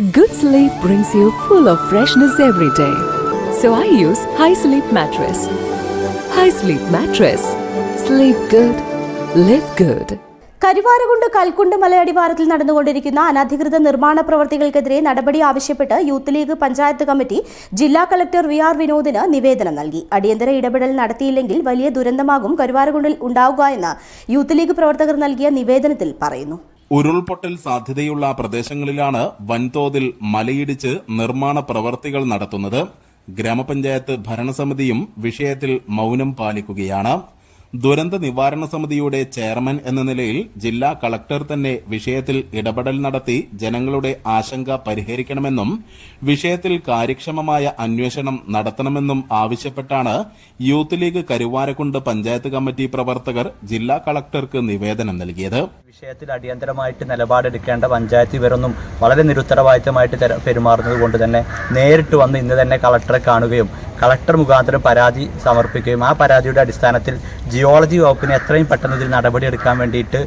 Good sleep brings you full of freshness every day. So I use High Sleep Mattress. High Sleep Mattress. Sleep good. Live good. Karuvarakundu Kalkundu മലയടിവാരത്തിൽ നടന്നുകൊണ്ടിരിക്കുന്ന അനധികൃത നിർമ്മാണ പ്രവർത്തികൾക്കെതിരെ നടപടി ആവശ്യപ്പെട്ട് youth league panchayat committee ജില്ലാ collector V R വിനോദിന് നിവേദനം നൽകി അടിയന്തര ഇടപെടൽ നടത്തിയില്ലെങ്കിൽ വലിയ ദുരന്തമാകും കരുവാരകുണ്ടിൽ ഉണ്ടാവുക എന്ന് യൂത്ത് ലീഗ് പ്രവർത്തകർ നൽകിയ നിവേദനത്തിൽ പറയുന്നു ഉരുൾപൊട്ടൽ സാധ്യതയുള്ള പ്രദേശങ്ങളിലാണ് വൻതോതിൽ മലയിടിച്ച് നിർമ്മാണ പ്രവർത്തികൾ നടത്തുന്നത്. ഗ്രാമപഞ്ചായത്ത് ഭരണസമിതിയും വിഷയത്തിൽ മൗനം പാലിക്കുകയാണ്. ദുരന്ത നിവാരണ സമിതിയുടെ ചെയർമാൻ എന്ന നിലയിൽ ജില്ലാ കളക്ടർ തന്നെ വിഷയത്തിൽ ഇടപെടൽ നടത്തി ജനങ്ങളുടെ ആശങ്ക പരിഹരിക്കണമെന്നും വിഷയത്തിൽ കാര്യക്ഷമമായ അന്വേഷണം നടത്തണമെന്നും ആവശ്യപ്പെട്ടാണ് youth league Karuvarakundu panchayat committee പ്രവർത്തകർ ജില്ലാ കളക്ടർക്ക് നിവേദനം നൽകിയത്. വിഷയത്തിൽ അടിയന്തരമായിട്ട് നിലപാടെടുക്കേണ്ട പഞ്ചായത്ത് ഇവരൊന്നും വളരെ നിരുത്തരവാദിത്തമായിട്ട് തെര- പെരുമാറുന്നത് കൊണ്ട് തന്നെ നേരിട്ട് വന്ന് ഇന്ന് തന്നെ കളക്ടറെ കാണുകയും കളക്ടർ മുഖാന്തരം പരാതി സമർപ്പിക്കുകയും ആ പരാതിയുടെ അടിസ്ഥാനത്തിൽ ജിയോളജി വകുപ്പിന് എത്രയും പെട്ടെന്ന് ഇതിൽ നടപടിയെടുക്കാൻ വേണ്ടിയിട്ട്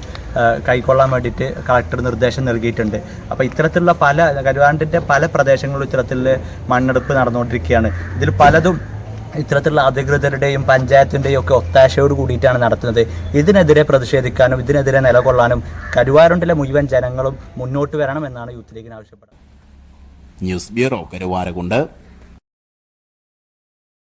കൈക്കൊള്ളാൻ വേണ്ടിയിട്ട് കളക്ടർ നിർദ്ദേശം നൽകിയിട്ടുണ്ട്. അപ്പോൾ ഇത്തരത്തിലുള്ള പല കരുവാണ്ടിന്റെ പല പ്രദേശങ്ങളിലും ഇത്തരത്തിൽ മണ്ണെടുപ്പ് നടന്നുകൊണ്ടിരിക്കുകയാണ്. ഇതിൽ പലതും ഇത്തരത്തിലുള്ള അധികൃതരുടെയും പഞ്ചായത്തിന്റെയും ഒക്കെ ഒത്താശയോട് കൂടിയിട്ടാണ് നടത്തുന്നത്. ഇതിനെതിരെ പ്രതിഷേധിക്കാനും ഇതിനെതിരെ നിലകൊള്ളാനും കരുവാരുണ്ടിലെ മുഴുവൻ ജനങ്ങളും മുന്നോട്ട് വരണമെന്നാണ് യൂത്ത് ലീഗിന് ആവശ്യപ്പെടുന്നത്. News bureau Karuvarakundu